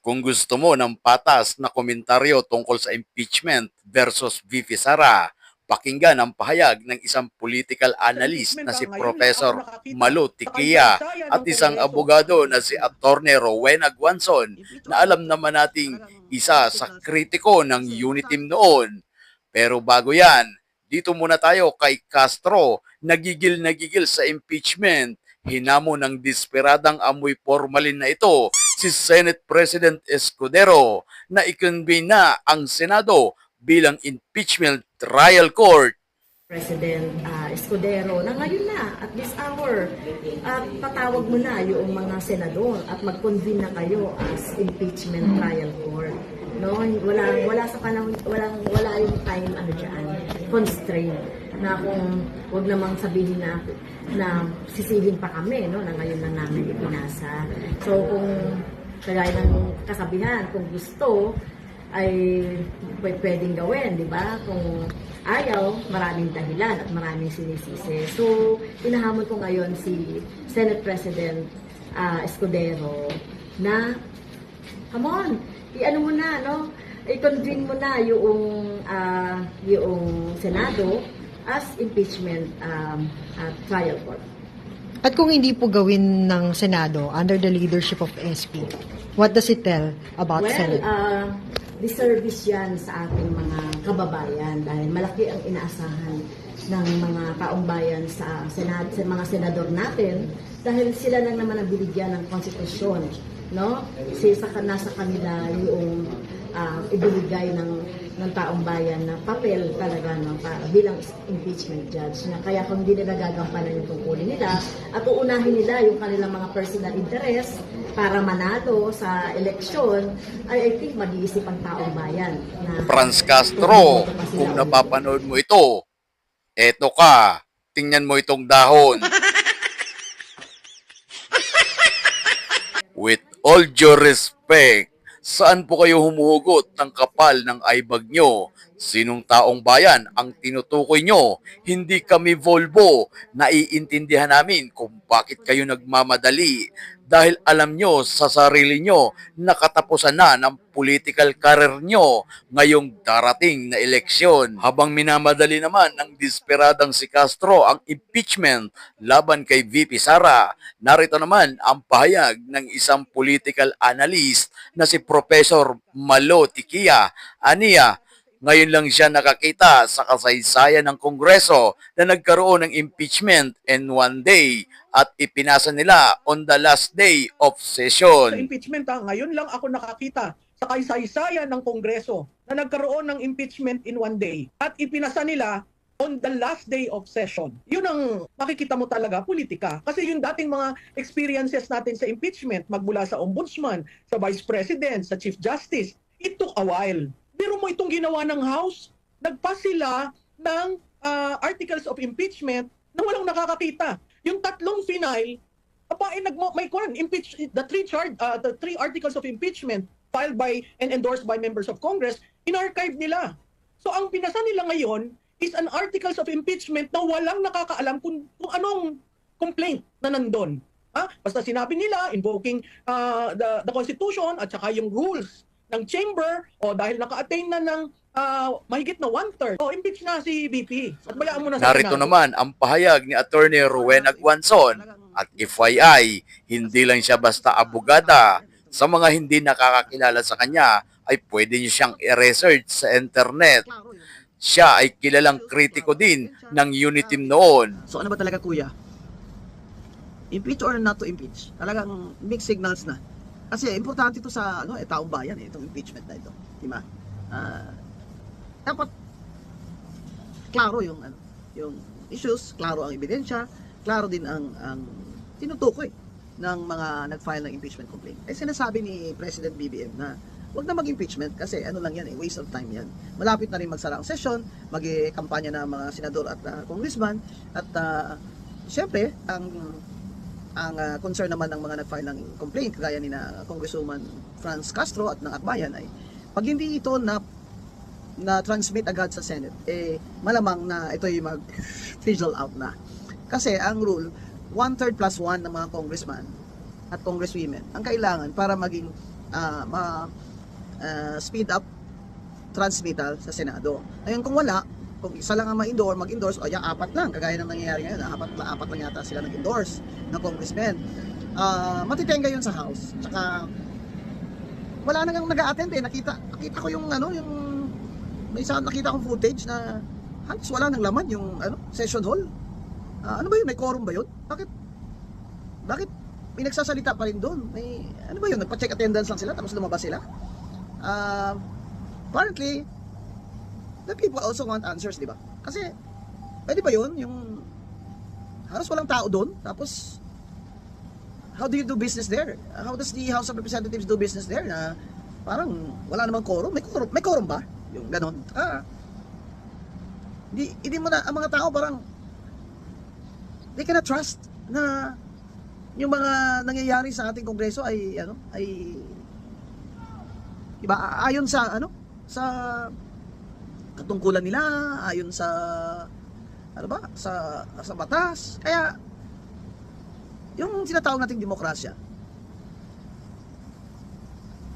Kung gusto mo ng patas na komentaryo tungkol sa impeachment versus VP Sara, pakinggan ang pahayag ng isang political analyst na si Professor Malu Tikia at isang abogado na si Attorney Rowena Guanzon na alam naman nating isa sa kritiko ng Uniteam noon. Pero bago yan, dito muna tayo kay Castro, nagigil nagigil sa impeachment. Hinamo ng desperadang amoy formalin na ito si Senate President Escudero na ikonvene na ang Senado bilang impeachment trial court. President ah, Escudero na ngayon na at this hour at patawag mo na yung mga senador at mag-convene na kayo as impeachment trial court no wala wala sa panahon walang wala yung time ano diyan constraint na kung wag namang sabihin na na sisihin pa kami no na ngayon na namin ipinasa so kung kagaya ng kasabihan kung gusto ay pw- pwedeng gawin, di ba? Kung ayaw, maraming dahilan at maraming sinisisi. So, inahamon ko ngayon si Senate President ah, Escudero na, come on, i-ano mo na, no? I-convene mo na yung, ah, yung Senado as impeachment um, ah, trial court. At kung hindi po gawin ng Senado under the leadership of SP, what does it tell about Well, Senate? uh, disservice yan sa ating mga kababayan dahil malaki ang inaasahan ng mga taong bayan sa, senad, sa mga senador natin dahil sila lang naman ang binigyan ng konstitusyon. No? Kasi sa, nasa kanila yung uh, ibibigay ng, ng taong bayan na papel talaga no, para bilang impeachment judge. Na kaya kung hindi nila gagampanan yung tungkulin nila at uunahin nila yung kanilang mga personal interest para manalo sa eleksyon, ay I think mag-iisip ang taong bayan. Na, Franz Castro, kung napapanood mo ito, eto ka, tingnan mo itong dahon. With all due respect, saan po kayo humuhugot ng kapal ng aibag nyo? Sinong taong bayan ang tinutukoy nyo? Hindi kami Volvo. Naiintindihan namin kung bakit kayo nagmamadali dahil alam nyo sa sarili nyo na katapusan na ng political career nyo ngayong darating na eleksyon. Habang minamadali naman ng desperadang si Castro ang impeachment laban kay VP Sara, narito naman ang pahayag ng isang political analyst na si Professor Malo Tikia. Aniya, ngayon lang siya nakakita sa kasaysayan ng Kongreso na nagkaroon ng impeachment in one day at ipinasa nila on the last day of sa session. impeachment ha, ngayon lang ako nakakita sa kaysaysayan ng Kongreso na nagkaroon ng impeachment in one day at ipinasa nila on the last day of session. Yun ang makikita mo talaga, politika. Kasi yung dating mga experiences natin sa impeachment, magmula sa ombudsman, sa vice president, sa chief justice, it took a while. Mo itong ginawa ng House, nagpas sila ng ah, articles of impeachment na walang nakakakita. Yung tatlong final, Aba, eh, nagmo, may kwan, impeach, the three charge, uh, the three articles of impeachment filed by and endorsed by members of Congress, in-archive nila. So ang pinasa nila ngayon is an articles of impeachment na walang nakakaalam kung, kung anong complaint na nandun. Ha? Basta sinabi nila, invoking uh, the, the Constitution at saka yung rules ng chamber o dahil naka-attain na ng uh, mahigit na one-third, o impeach na si VP. At bayaan mo na sa Narito Senado. naman ang pahayag ni Attorney Rowena Guanzon at FYI, hindi lang siya basta abogada. Sa mga hindi nakakakilala sa kanya, ay pwede niyo siyang i-research sa internet. Siya ay kilalang kritiko din ng Uniteam noon. So ano ba talaga kuya? Impeach or not to impeach? Talagang mixed signals na. Kasi importante ito sa ano, eh, taong bayan eh, itong impeachment na ito. Di ba? Ah, dapat klaro yung ano, yung issues, klaro ang ebidensya, klaro din ang ang tinutukoy ng mga nag-file ng impeachment complaint. Eh sinasabi ni President BBM na wag na mag-impeachment kasi ano lang yan eh, waste of time yan. Malapit na rin magsara ang session, mag-kampanya na mga senador at ah, congressman at uh, syempre ang ang ah, concern naman ng mga nag-file ng complaint kagaya ni na Congresswoman Franz Castro at ng Akbayan ay pag hindi ito na na transmit agad sa Senate eh malamang na ito ay mag fizzle out na kasi ang rule one third plus one ng mga congressman at congresswomen ang kailangan para maging ah, ma ah, speed up transmittal sa Senado. Ngayon kung wala, kung isa lang ang ma-endorse, mag-endorse, o yan, apat lang, kagaya ng nangyayari ngayon, apat, apat lang yata sila nag-endorse na congressmen. Ah, matitenga yun sa House. Tsaka, wala nang nag-a-attend eh. Nakita, nakita ko yung ano, yung may isa nakita kong footage na halos wala nang laman yung ano, session hall. Ah, ano ba yun? May quorum ba yun? Bakit? Bakit pinagsasalita pa rin doon? May, ano ba yun? Nagpa-check attendance lang sila tapos lumabas sila? Ah, apparently, the people also want answers, di ba? Kasi, pwede ba yun? Yung halos walang tao doon, tapos how do you do business there? How does the House of Representatives do business there na parang wala namang quorum? May quorum, may quorum ba? Yung ganon. Ah, hindi, hindi mo na, ang mga tao parang they cannot trust na yung mga nangyayari sa ating kongreso ay ano ay iba ayon sa ano sa katungkulan nila ayon sa ano ba sa sa batas. Kaya yung tinatawag nating demokrasya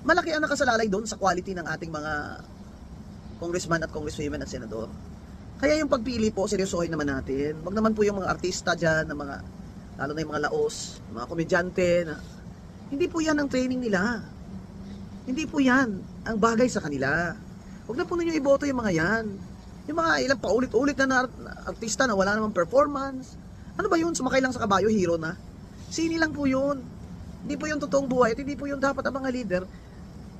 malaki ang nakasalalay doon sa quality ng ating mga congressman at congresswomen at senador. Kaya yung pagpili po seryosohin naman natin. Wag naman po yung mga artista dyan ng mga lalo na yung mga laos mga komedyante na hindi po yan ang training nila. Hindi po yan ang bagay sa kanila. Huwag na po ninyo iboto yung mga yan. Yung mga ilang paulit-ulit na, na artista na wala namang performance. Ano ba yun? Sumakay lang sa kabayo, hero na. Sini lang po yun. Hindi po yung totoong buhay at hindi po yung dapat ang mga leader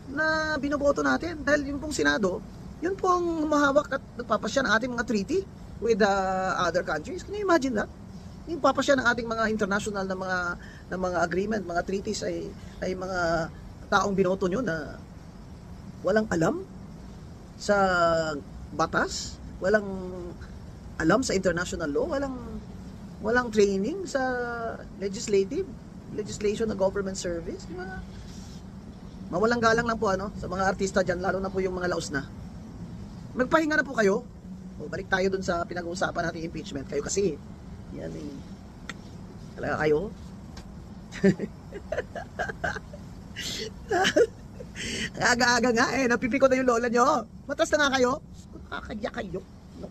na binoboto natin. Dahil yung pong Senado, yun po ang mahawak at nagpapasya ng ating mga treaty with the other countries. Can you imagine that? Yung papasya ng ating mga international na mga na mga agreement, mga treaties ay ay mga taong binoto nyo na walang alam sa batas, walang alam sa international law, walang walang training sa legislative, legislation na government service, di ba? Mawalang galang lang po ano sa mga artista diyan, lalo na po yung mga laos na. Magpahinga na po kayo. O, balik tayo dun sa pinag-uusapan nating impeachment. Kayo kasi, yan eh. Talaga kayo. Aga-aga nga eh, napipiko na yung lola nyo. Matas na nga kayo. Nakakadya kayo. No.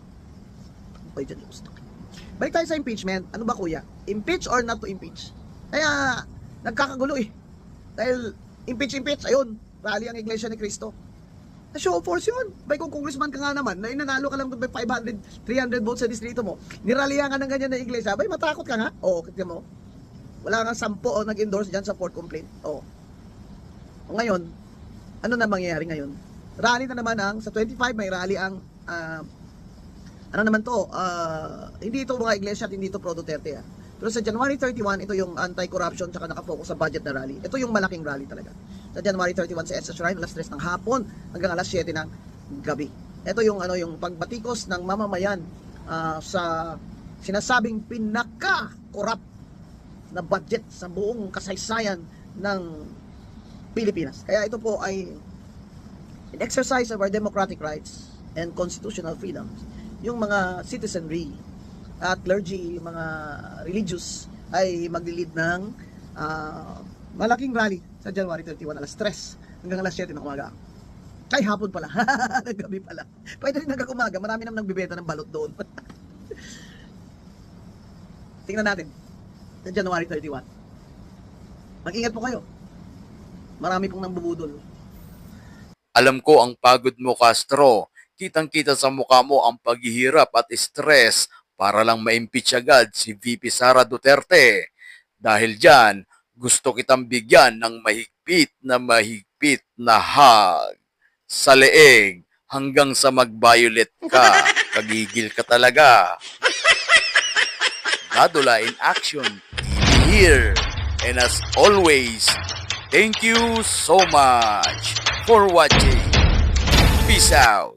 Kayo dyan, gusto kayo. Balik tayo sa impeachment. Ano ba kuya? Impeach or not to impeach? Kaya, nagkakagulo eh. Dahil, impeach, impeach, ayun, rally ang Iglesia ni Cristo. Na show of force yun. Bay kung congressman ka nga naman, na inanalo ka lang by 500, 300 votes sa distrito mo, niralihan ka ng ganyan na iglesia, bay matakot ka nga. Oo, kita mo. Wala nga sampo o nag-endorse dyan sa port complaint. Oo. O ngayon, ano na mangyayari ngayon? Rally na naman ang, sa 25 may rally ang, ah, ano naman to, ah, hindi ito mga iglesia at hindi ito pro Duterte ah. Pero sa January 31, ito yung anti-corruption tsaka nakafocus sa budget na rally. Ito yung malaking rally talaga. Sa January 31 sa EDSA Shrine, alas 3 ng hapon hanggang alas 7 ng gabi. Ito yung ano yung pagbatikos ng mamamayan ah, sa sinasabing pinaka-corrupt na budget sa buong kasaysayan ng Pilipinas. Kaya ito po ay an exercise of our democratic rights and constitutional freedoms. Yung mga citizenry at clergy, mga religious ay maglilid ng ah, malaking rally sa January 31 alas 3 hanggang alas 7 ng umaga. Kay hapon pala. Naggabi pala. Pwede rin hanggang. Marami naman nagbibenta ng balot doon. Tingnan natin. Sa January 31. Mag-ingat po kayo. Marami pong nambubudol. Alam ko ang pagod mo, Castro. Kitang-kita sa mukha mo ang paghihirap at stress para lang ma-impeach agad si VP Sara Duterte. Dahil dyan, gusto kitang bigyan ng mahigpit na mahigpit na hug sa leeg hanggang sa mag-violet ka. Kagigil ka talaga. Dadula in action. TV here. And as always, thank you so much for watching. Peace out.